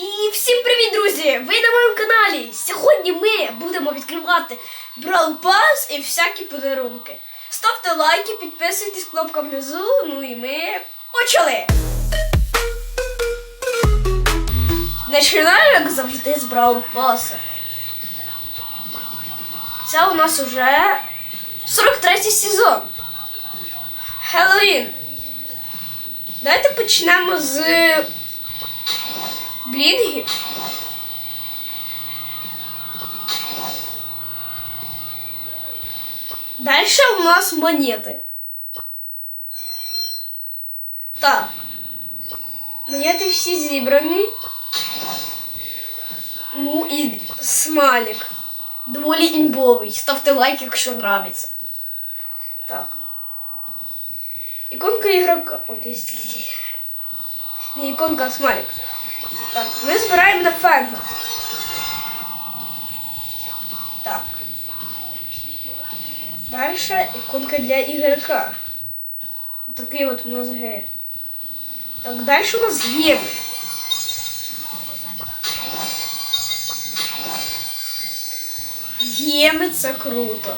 І всім привіт, друзі! Ви на моєму каналі. Сьогодні ми будемо відкривати Brawl Pass і всякі подарунки. Ставте лайки, підписуйтесь, кнопка внизу. Ну і ми почали! Починаємо, як завжди, з Brawl Pass. Це у нас уже 43 сезон. Хеллоуін. Давайте почнемо з блінгів. Дальше у нас монети. Так. Монети всі зібрані. Ну і смайлик. Доволі імбовий. Ставте лайк, якщо нравиться. Так. Иконка игрока. Ой, то есть... Не иконка, а смайлик. Так, ми збираємо на фенга. Так. Дальше иконка для игрока. Такие вот мозги. Так, дальше у нас гемы. Геми це круто.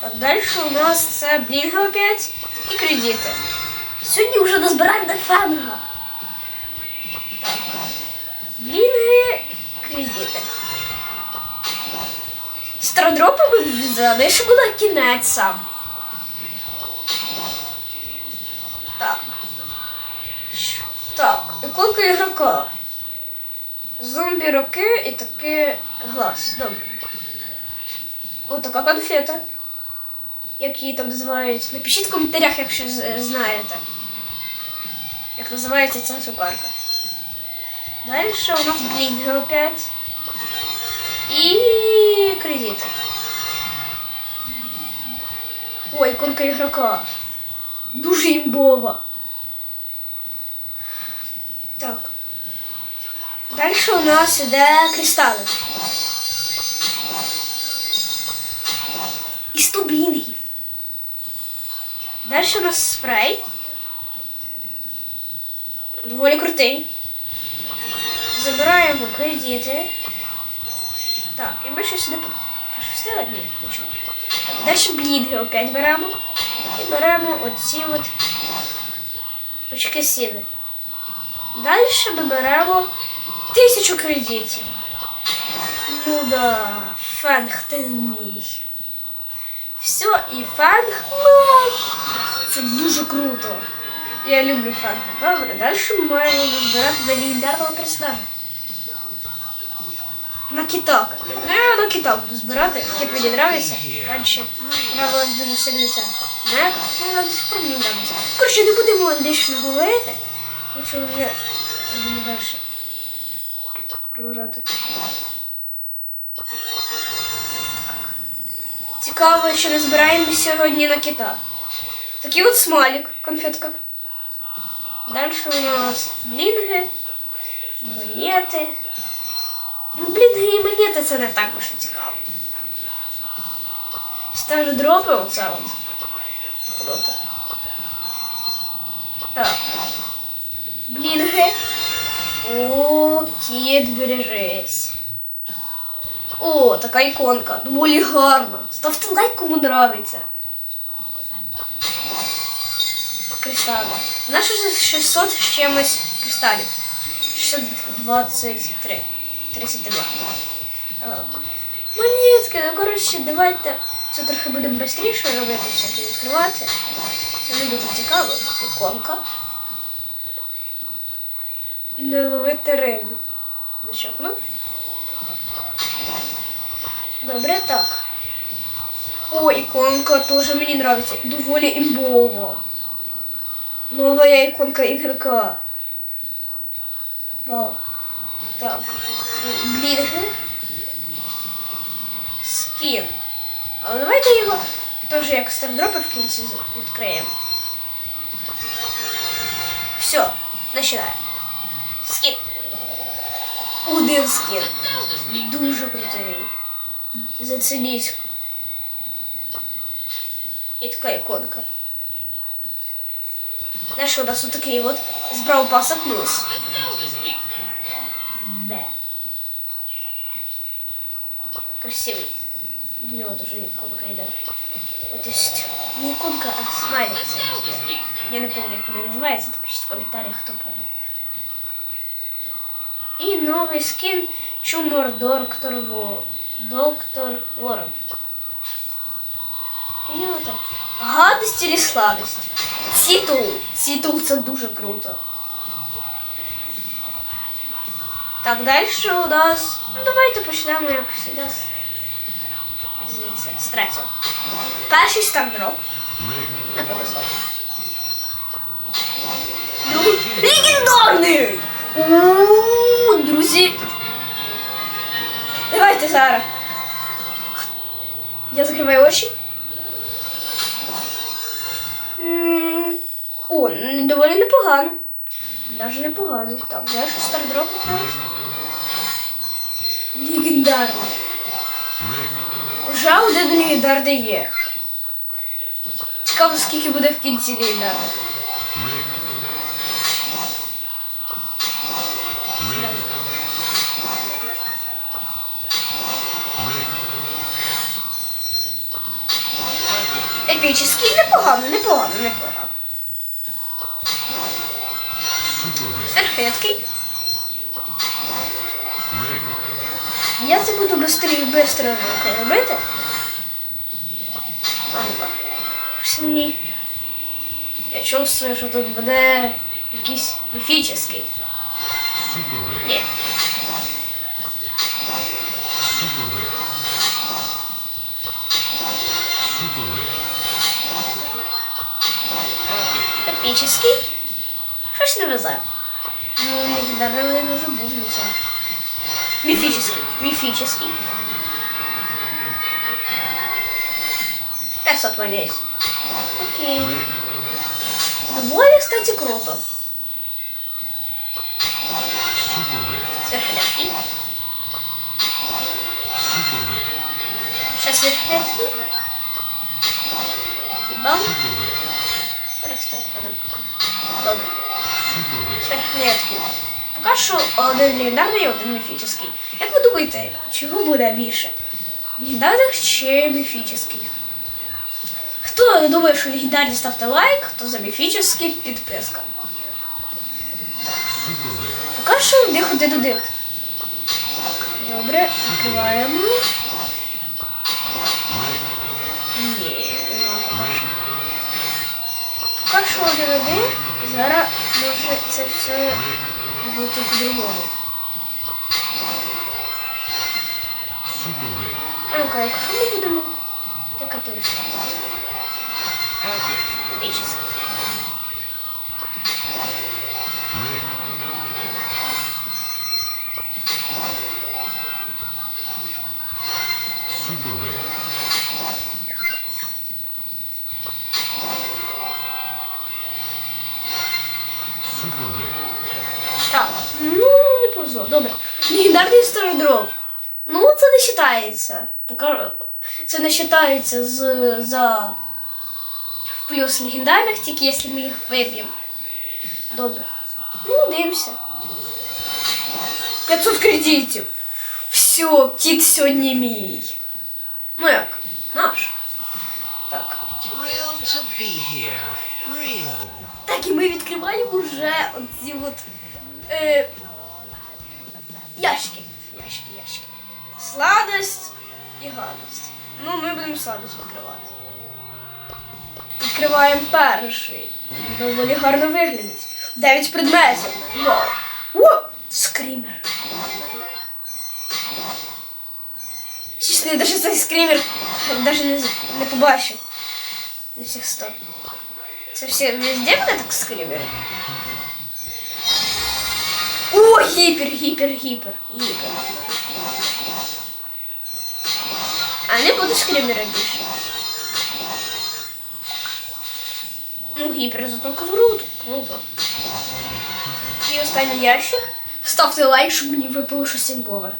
Так, дальше у нас це блінги опять і кредити. Сьогодні вже назбираємо на фенга. Блінги, кредити. Стародропи ми залишимо на кінець сам. Так. Так, іконка ігрока. Зомбі роки і таки глаз. Добре. Ось така конфета. Як її там називають. Напишіть в коментарях, якщо знаєте. Як називається ця цукарка. Далі у нас блінги опять. І кредити. Ой, іконка ігрока. Дуже імбова. Так. Далі у нас іде кристали. І 100 блінгів. Далі у нас спрей. Доволі крутий. Забираємо кредити. Так, і ми щось сюди пощастили? Ні, нічого. Так, далі блінги опять беремо. І беремо оці от очки сіли. Далі ми беремо тисячу кредитів. Ну да, фенг ти мій. Все, і фанг наш. Це дуже круто. Я люблю фанг. Добре, далі ми маємо збирати до легендарного персонажа. На кіток. Ну, я на кіток буду збирати. Кіт мені нравиться. Раніше нравилось дуже сильно це. Не? Ну, до сих пор мені нравиться. Коротше, не будемо лишньо говорити. Лучше вже будемо далі продовжати. Цікаво, що не збираємо сьогодні на кита. Такий от смайлик, конфетка. Далі у нас блінги, монети. Ну, блінги і монети це не так уж і цікаво. Ставлю дропи оце от. Круто. Так. Блінги. О, кіт бережись. О, така іконка, доволі гарна. Ставте лайк, кому нравиться. Кристали. Уже 600 з чимось кристалів. 623. 32. Е, Монетки, ну коротше, давайте це трохи будемо швидше робити, всяке відкривати. Це не дуже цікаво. Іконка. Не ловити рибу. Нащопнув. Добре, так. О, іконка теж мені нравиться. Доволі імбова. Нова іконка ігрока. Вау. Так. Блінги. Скін. Але давайте його теж як стардропи в кінці з- відкриємо. Все, починаємо. Скін. Один скін. Дуже крутий. Зацініть. І така іконка. Дальше у нас вот такие вот с Брау Паса плюс. Красивий. До нього дуже іконка йде. От есть не иконка, а смайлик. Я не помню, он называется. Напишите в комментариях, кто помнит. И новый скин Чумор Доктор Во... Доктор Ворон. І нього так. Гадость или сладость? Титул. Титул це дуже круто. Так, дальше у нас. Ну, давайте почнемо, як завжди. з- Звідси, з третього. Перший повезло. Другий легендарний! У, друзі. Давайте зараз. Я закриваю очі. О, доволі непогано. Даже непогано. Так, дальше стардроп. Легендарний. Вже один легендарний є. Цікаво, скільки буде в кінці легендарних. Епічний непогано, непогано, непогано. Серфетки. Я це буду быстро робити. А ну-ка. Мені. Я чувствую, що тут буде якийсь міфічний. Ні. Епічний. Щось не везе. Ну, легендарний він уже був не це. Мифический. Мифический. 500 валез. Окей. Довольно, кстати, круто. Сверхлегкий. Сейчас сверхлегкий. И бам. Перестань, потом. Добре. Сверхлегкий. Поки що один легендарний і один міфічний. Як ви думаєте, чого буде більше? Легендарних чи міфічних? Хто думає, що легендарні ставте лайк, хто за міфічний підписка. Поки що в них один один. Добре, відкриваємо. Ні, поки що. Один. Зараз може це все бути по-другому. Ну-ка, якщо ми будемо така то ставити. Більшість. Так, ну не повезло, добре. Легендарний стардроп. Ну, це не вважається. Це не вважається з, за плюс легендарних, тільки якщо ми їх виб'ємо. Добре. Ну, дивимося. 500 кредитів. Все, кіт сьогодні мій. Ну як? Наш. Так. Так, і ми відкриваємо вже оці от е, ящики. Ящики, ящики. Сладость і гадость. Ну, ми будемо сладость відкривати. Відкриваємо перший. Доволі гарно виглядить. Дев'ять предметів. Вау. О! Скрімер. Чесно, я навіть цей скрімер навіть не, з- не побачив. На всіх сто. Це все везде буде так скримери? О, гіпер, гіпер, гіпер, гіпер. А не буду скримера більше. Ну, гіпер зато круто, круто. І останній ящик. Ставте лайк, щоб мені випало щось імбове.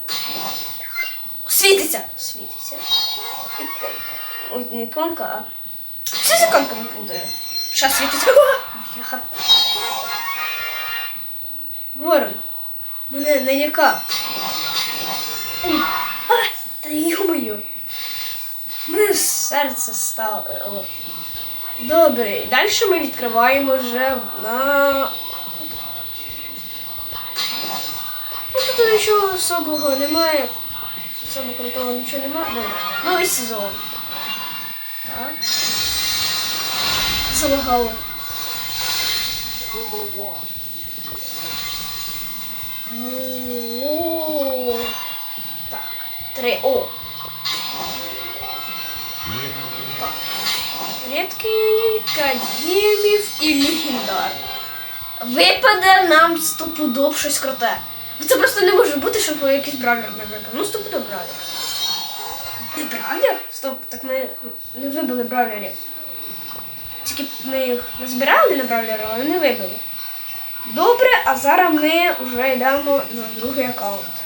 Світиться! Світиться. Іконка. Ой, не іконка, а що з іконками буде? Щас світиться. Бляха. Ворон. Мене А, та Та йомою. Мене серце стало. Добре, і далі ми відкриваємо вже на. Ну тут нічого особого немає. Особо крутого нічого немає. Добре. Новий сезон. Так. Залагало. Так, три. О. Рідкий, кадємів і легендар. Випаде нам стопудов щось круте. Бо Це просто не може бути, щоб якийсь бравлер не випав. Ну, стопудов бравлер. Не бравлер? Стоп, так ми не вибили бравлерів. Тільки ми їх назбирали на бравлера, але не вибили. Добре, а зараз ми вже йдемо на другий аккаунт.